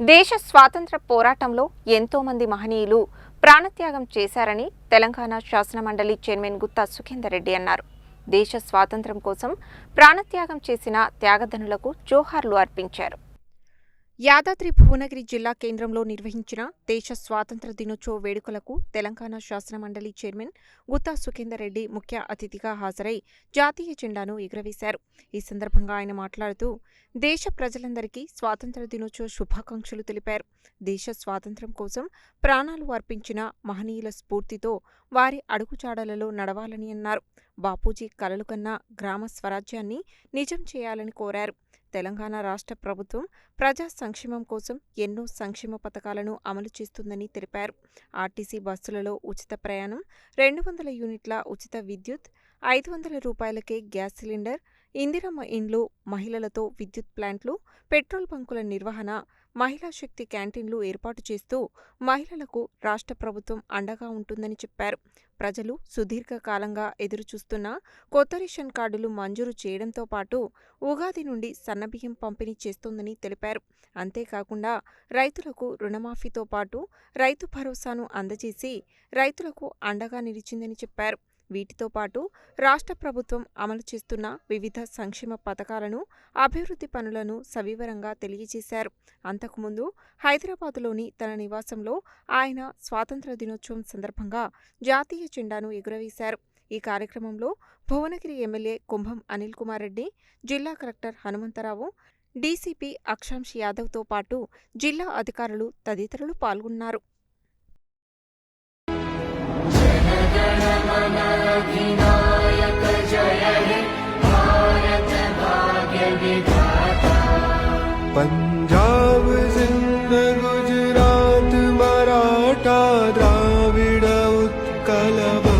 దేశ స్వాతంత్ర పోరాటంలో ఎంతోమంది మహనీయులు ప్రాణత్యాగం చేశారని తెలంగాణ శాసనమండలి చైర్మన్ గుత్తా సుఖేందర్ రెడ్డి అన్నారు. దేశ స్వాతంత్ర్యం కోసం ప్రాణత్యాగం చేసిన త్యాగధనులకు జోహార్లు అర్పించారు. యాదాద్రి భువనగిరి జిల్లా కేంద్రంలో నిర్వహించిన దేశ స్వాతంత్ర దినోత్సవ వేడుకలకు తెలంగాణ శాసనమండలి చైర్మన్ గుత్తా సుఖేందర్ రెడ్డి ముఖ్య అతిథిగా హాజరై జాతీయ జెండాను ఎగురవేశారు. ఈ సందర్భంగా ఆయన మాట్లాడుతూ దేశ ప్రజలందరికీ స్వాతంత్ర దినోత్సవ శుభాకాంక్షలు తెలిపారు. దేశ స్వాతంత్ర్యం కోసం ప్రాణాలు అర్పించిన మహనీయుల స్ఫూర్తితో వారి అడుగుజాడలలో నడవాలని అన్నారు. బాపూజీ కలలు కన్నా గ్రామ స్వరాజ్యాన్ని నిజం చేయాలని కోరారు. తెలంగాణ రాష్ట్ర ప్రభుత్వం ప్రజా సంక్షేమం కోసం ఎన్నో సంక్షేమ పథకాలను అమలు చేస్తుందని తెలిపారు. ఆర్టీసీ బస్సులలో ఉచిత ప్రయాణం రెండు వందల యూనిట్ల ఉచిత విద్యుత్ ఐదు వందల రూపాయలకే గ్యాస్ సిలిండర్ ఇందిరమ్మ ఇండ్లు మహిళలతో విద్యుత్ ప్లాంట్లు పెట్రోల్ బంకుల నిర్వహణ మహిళా శక్తి క్యాంటీన్లు ఏర్పాటు చేస్తూ మహిళలకు రాష్ట్ర ప్రభుత్వం అండగా ఉంటుందని చెప్పారు. ప్రజలు సుదీర్ఘకాలంగా ఎదురుచూస్తున్న కొత్త రేషన్ కార్డులు మంజూరు చేయడంతో పాటు ఉగాది నుండి సన్నబియ్యం పంపిణీ చేస్తోందని తెలిపారు. అంతేకాకుండా రైతులకు రుణమాఫీతో పాటు రైతు భరోసాను అందజేసి రైతులకు అండగా నిలిచిందని చెప్పారు. వీటితో పాటు రాష్ట్ర ప్రభుత్వం అమలు చేస్తున్న వివిధ సంక్షేమ పథకాలను అభివృద్ధి పనులను సవివరంగా తెలియజేశారు. అంతకుముందు హైదరాబాదులోని తన నివాసంలో ఆయన స్వాతంత్ర దినోత్సవం సందర్భంగా జాతీయ జెండాను ఎగురవేశారు. ఈ కార్యక్రమంలో భువనగిరి ఎమ్మెల్యే కుంభం అనిల్ కుమార్ రెడ్డి జిల్లా కలెక్టర్ హనుమంతరావు డీసీపీ అక్షాంశ్ యాదవ్తో పాటు జిల్లా అధికారులు తదితరులు పాల్గొన్నారు. पञ्जाब सिन्ध गुजरात मराठा दविड उत्कलभङ्ग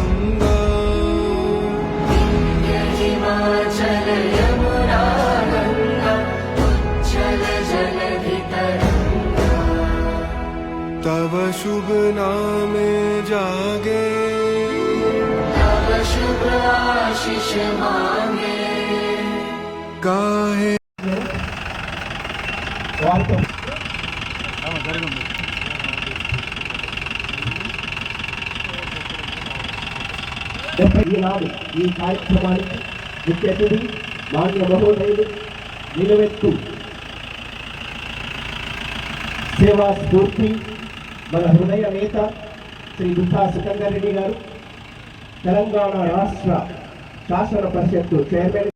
तव शुभ नामे जागे। तव शुभ आशिष मागे। కాహే ఈనాడు ఈ కార్యక్రమానికి ముఖ్య అతిథి మాన్య మహోదయులు నిలవెత్తు సేవా స్ఫూర్తి మన హృదయ నేత శ్రీ గుత్తా సుఖంగారెడ్డి గారు తెలంగాణ రాష్ట్ర శాసన పరిషత్తు చైర్మన్